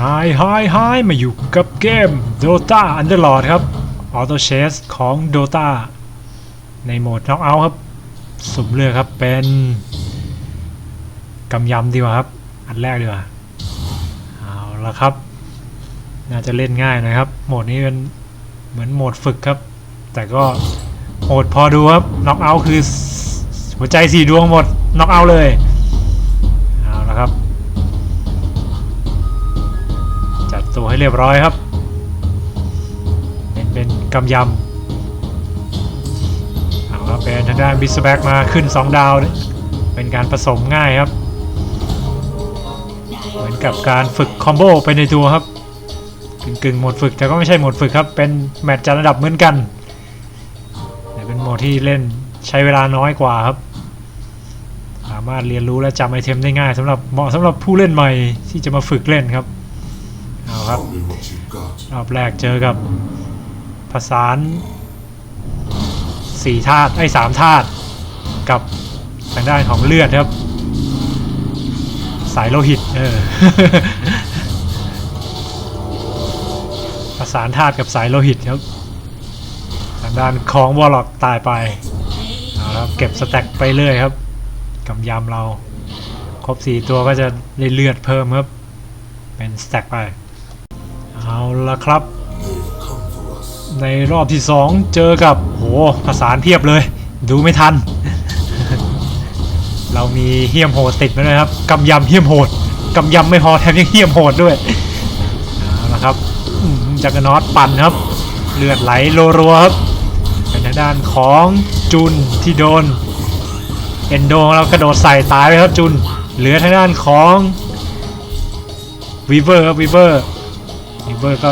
ไฮไฮไฮมาอยู่กับเกม Dota Underlord ครับ Auto Chase ของ Dota ในโหมด Knockout ครับ สุ่มเลือกครับเป็นกำยำดีกว่าครับ อันแรกดีกว่า เอาละครับ น่าจะเล่นง่ายนะครับ โหมดนี้เป็นเหมือนโหมดฝึกครับ แต่ก็โหดพอดูครับ Knockout คือหัวใจสี่ดวงหมด Knockout เลย ให้เรียบร้อยครับ เป็นเป็นกำยำเอาครับเป็นทางด้านบิสแบ็กมาขึ้น 2 ดาว เป็นการผสมง่ายครับ เหมือนกับการฝึกคอมโบไปในตัวครับกึ่งกึ่งๆหมดฝึกแต่ก็ไม่ใช่หมดฝึกครับ เป็นแมตช์จัดระดับเหมือนกันแต่เป็นโหมดที่เล่นใช้เวลาน้อยกว่าครับสามารถเรียนรู้และจำไอเทมได้ง่ายสำหรับเหมาะสำหรับผู้เล่นใหม่ที่จะมาฝึกเล่นครับ ครับ รอบแรกเจอกับผสานสี่ธาตุไอ้สามธาตุกับทางด้านของเลือดครับ สายโลหิตเออผสานธาตุกับสายโลหิตครับทางด้านของวอลล็อกตายไปเอาละครับเก็บสแต็กไปเรื่อยครับกำยำเรา ครบสี่ตัวก็จะได้เลือดเพิ่มครับ เป็นสแต็กไป เอาละครับ They've come for us. ในรอบที่2เจอกับโหผสานเพียบเลย ดูไม่ทัน เรามีเฮี้ยมโหดติดมาด้วยครับกำยำเฮี้ยมโหดกำยำไม่พอแถมยังเฮี้ยมโหดด้วยเอาละครับอืมจักรนอตปั่นครับ เลือดไหลรัวๆครับเป็นทางด้านของจุนที่โดน เอนโดเรากระโดดใส่ตายไปครับจุน เหลือทางด้านของวีเวอร์ครับวีเวอร์ วีเวอร์ก็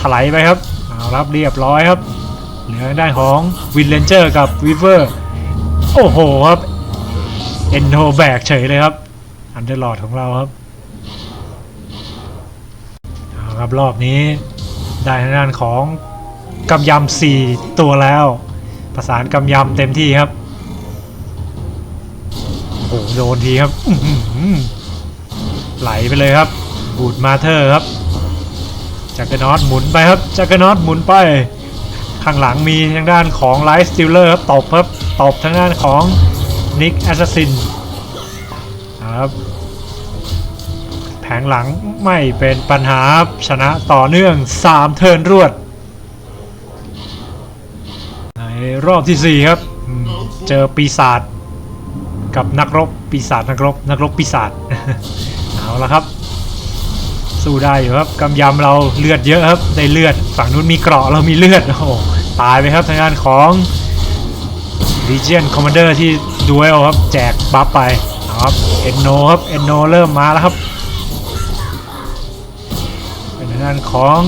ถลายไปครับเอารับเรียบร้อยครับ เหลือทางด้านของวินเลนเจอร์กับวีเวอร์โอ้โหครับเอ็นโดแบกเฉยเลยครับ อันเดอร์ลอดของเราครับเอาครับรอบนี้ได้ทางด้านของกำยำสี่ตัวแล้ว ประสานกำยำเต็มที่ครับโอ้โหโดนทีครับไหลไปเลยครับบูดมาเธอร์ครับ จักรนอตหมุนไปครับจักรนอตหมุนไป ข้างหลังมีทางด้านของไลฟ์สติลเลอร์ครับตบครับตบทางด้านของนิกแอสซัสซินครับแผงหลังไม่เป็นปัญหาครับชนะต่อเนื่อง 3 เทิร์นรวด ในรอบทีสี่ 4 ครับ เจอปีศาจกับนักรบปีศาจนักรบ นักรบปีศาจเอาละครับ สู้ได้อยู่ครับกำยำเราเลือดเยอะครับได้เลือดฝั่งนู้นมีเกราะเรามีเลือดโอ้โหตายไปครับทางด้านของ Legion Commander ที่ดูเอลครับแจกบัฟไปเอาครับเอนโนครับเอนโนเริ่มมาแล้วครับเป็นทางด้านของ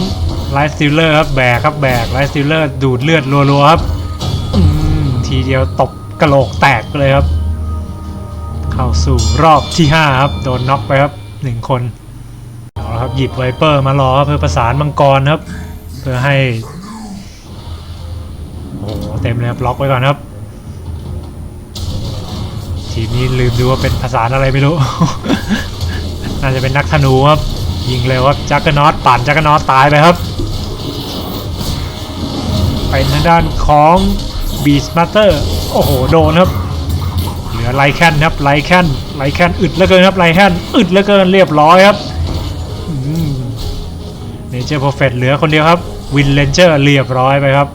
ไลท์สติลเลอร์ครับแบกครับแบกไลท์สติลเลอร์ดูดเลือดรัวๆครับทีเดียวตบกระโหลกแตกเลยครับ เข้าสู่รอบที่ 5 ครับ โดนน็อกไปครับ 1 คน ครับหยิบไวเปอร์มารอเพื่อประสานมังกรครับ เพื่อให้โอ้เต็มเลยครับล็อกไว้ก่อนครับ ทีมนี้ลืมดูว่าเป็นภาษานอะไรไม่รู้ น่าจะเป็นนักธนูครับ ยิงเลยครับจักรนอตปั่นจักรนอตตายไปครับ เป็นทางด้านของบีสมาสเตอร์โอ้โหโดนครับเหลือไลแคนครับไลแคนไลแคนอึดเหลือเกินครับไลแคนอึดเหลือเกินเรียบร้อยครับ เนเจอร์โปรเฟตเหลือคนเดียวครับ วินเลนเจอร์เรียบร้อยไปครับ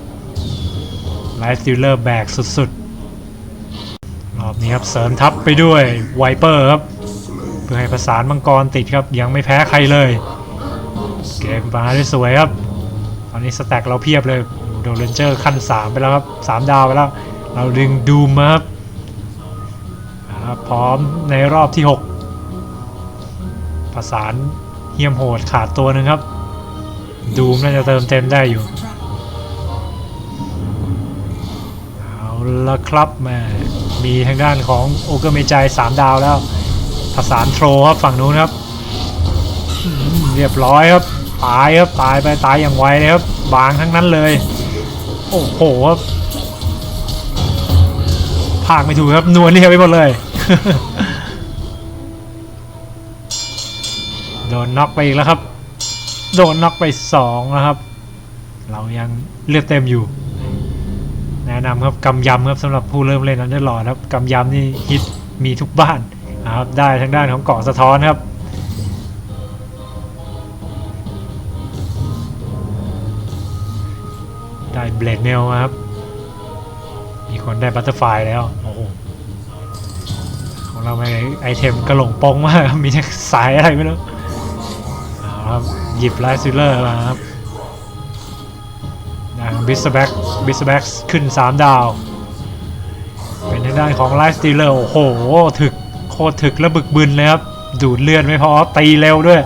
ไลฟ์สติลเลอร์แบกสุดๆ รอบนี้ครับเสริมทัพไปด้วยไวเปอร์ครับ เพื่อให้ประสานมังกรติดครับ ยังไม่แพ้ใครเลย เกมมาได้สวยครับ ตอนนี้สแต็กเราเพียบเลยโดนเลนเจอร์ขั้น 3 ไปแล้วครับ 3 ดาวไปแล้ว เราดึงดูมมาครับพร้อมในรอบที่ 6 ประสาน เฮียมโหดขาดตัวหนึ่งครับ ดูมน่าจะเติมเต็มได้อยู่ เอาละครับแม่มีทางด้านของโอเกอร์เมจายสามดาวแล้วผสานโทรครับฝั่งนู้นครับ เรียบร้อยครับตายครับตายไปตายอย่างไวเลยครับ บางทั้งนั้นเลย โอ้โหครับภาคไม่ถูกครับนวลเรียบไปหมดเลย โดนน็อกไปอีกแล้วครับ โดนน็อกไปสองนะครับ เรายังเลือดเต็มอยู่ แนะนำครับกำยำครับสำหรับผู้เริ่มเล่นอันเดอร์ลอครับกำยำนี่ฮิตมีทุกบ้านนะครับได้ทั้งด้านของเกาะสะท้อนครับได้เบลดเมลครับ มีคนได้บัตเตอร์ไฟแล้ว โอ้โห ของเราไม่ไอเทมกระหลงปองมาก มีสายอะไรไม่รู้ ครับ หยิบไลท์ซิลเลอร์มาครับดังบิสแบ็กบิสแบ็กขึ้น 3 ดาว เป็นทางด้านของไลท์ซิลเลอร์โอ้โห ถึกโคตรถึกและบึกบึนเลยครับ ดูดเลือดไม่พอตีเร็วด้วย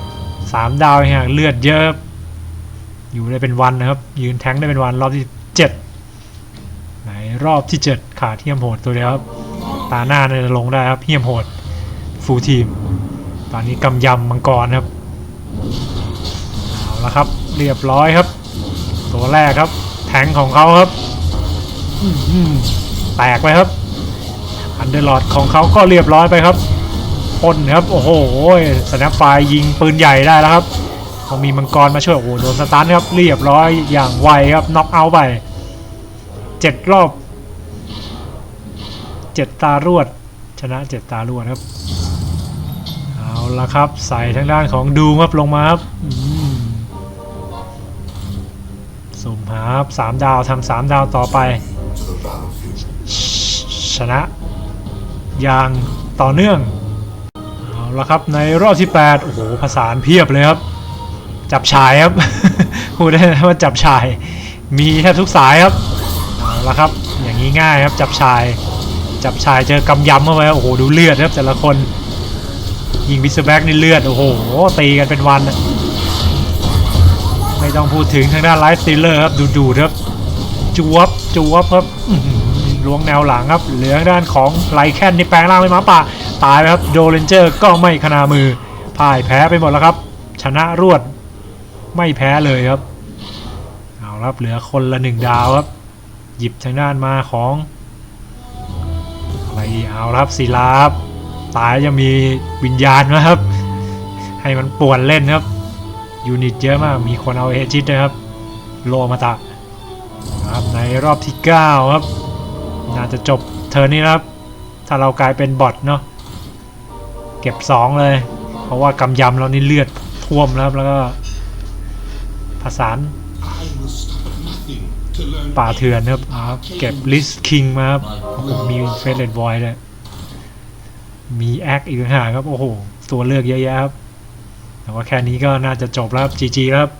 3 ดาวเองอะเลือดเยอะ อยู่ได้เป็นวันนะครับ ยืนแทงได้เป็นวันรอบที่7ไหนรอบที่ 7 ขาดเทียมโหดตัวเดียวครับ ตาหน้าเนี่ยลงได้ครับเทียมโหดฟูลทีม ตอนนี้กำยำมังกรครับ เอาละครับ เรียบร้อยครับ ตัวแรกครับ แทงของเขาครับแตกไปครับ อันเดอร์ลอดของเขาก็เรียบร้อยไปครับพ่นครับ โอ้โหสแนปไฟยิงปืนใหญ่ได้แล้วครับพอมีมังกรมาช่วยโอ้โหโดนสตันครับ เรียบร้อยอย่างไวครับน็อกเอาไปเจ็ดรอบเจ็ดตารวด ชนะเจ็ดตารวดครับ เอาละครับ ใส่ทางด้านของดูครับลงมาครับ ครับสามดาวทำสามดาวต่อไป ชนะอย่างต่อเนื่องเอาละครับในรอบที่ 8 โอ้โหผสานเพียบเลยครับ จับชายครับพูดได้ว่าจับชาย มีแทบทุกสายครับเอาละครับ อย่างนี้ง่ายครับจับชาย จับชายเจอกำยำเข้าไปโอ้โหดูเลือดครับแต่ละคน ยิงวิสแบ็กนี่เลือดโอ้โหตีกันเป็นวันอ ไม่ต้องพูดถึงทางด้านไลฟ์สตีลเลอร์ครับดูดูครับจวบจวบครับล้วงแนวหลังครับเหลือด้านของไลแคนนี่แปลงร่างเป็นหมาป่าตายไปครับโดเรนเจอร์ก็ไม่ขนามือพ่ายแพ้ไปหมดแล้วครับ ชนะรวดไม่แพ้เลยครับเอาละครับเหลือคนละหนึ่งดาวครับ หยิบทางด้านมาของอะไรเอาละครับศิลาครับตายยังมีวิญญาณนะครับ ให้มันป่วนเล่นครับ ยูนิตเยอะมาก มีคนเอาเอจิตนะครับ โลมาตะครับในรอบที่ 9 ครับ น่าจะจบเทอร์นี้ครับ ถ้าเรากลายเป็นบอทเนาะ เก็บ 2 เลย เพราะว่ากำยำเรานี่เลือดท่วมแล้วครับแล้วก็ผสานป่าเถื่อนครับ เก็บลิสคิงมาครับมีเฟสเลดบอยเลยมีแอคอีกต่างหาครับ โอ้โห ตัวเลือกเยอะแยะครับ แต่ว่าแค่นี้ก็น่าจะจบแล้วครับ GG แล้วครับ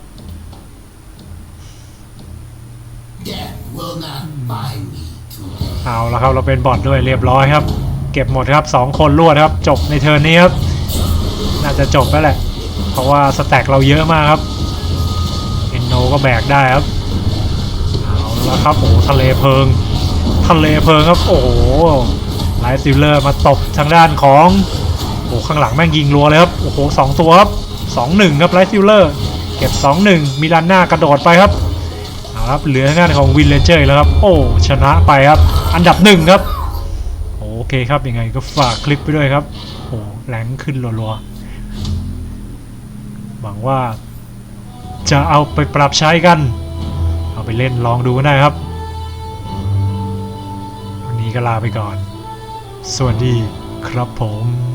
Death will not buy me today. เอาละครับเราเป็นบอทด้วยเรียบร้อยครับ เก็บหมดครับ 2 คนรวดครับ จบในเทิร์นนี้ครับ น่าจะจบแล้วแหละ เพราะว่าสแต็กเราเยอะมากครับเอนโนก็แบกได้ครับ เอาละครับโอ้โหทะเลเพลิง ทะเลเพลิงครับ โอ้โหไลท์ซิลเลอร์มาตบทางด้านของโอ้โหข้างหลังแม่งยิงรัวเลยครับ โอ้โหสองตัวครับ สองหนึ่งครับไลท์ซิลเลอร์เก็บสองหนึ่งมิลานน่ากระโดดไปครับเอาครับเหลือทางด้านของวินเลเจอร์แล้วครับ โอ้ชนะไปครับ อันดับหนึ่งครับ โอเคครับยังไงก็ฝากคลิปไปด้วยครับโอ้แรงขึ้นรัวๆหวังว่าจะเอาไปปรับใช้กัน เอาไปเล่นลองดูกันได้ครับ วันนี้ก็ลาไปก่อน สวัสดีครับผม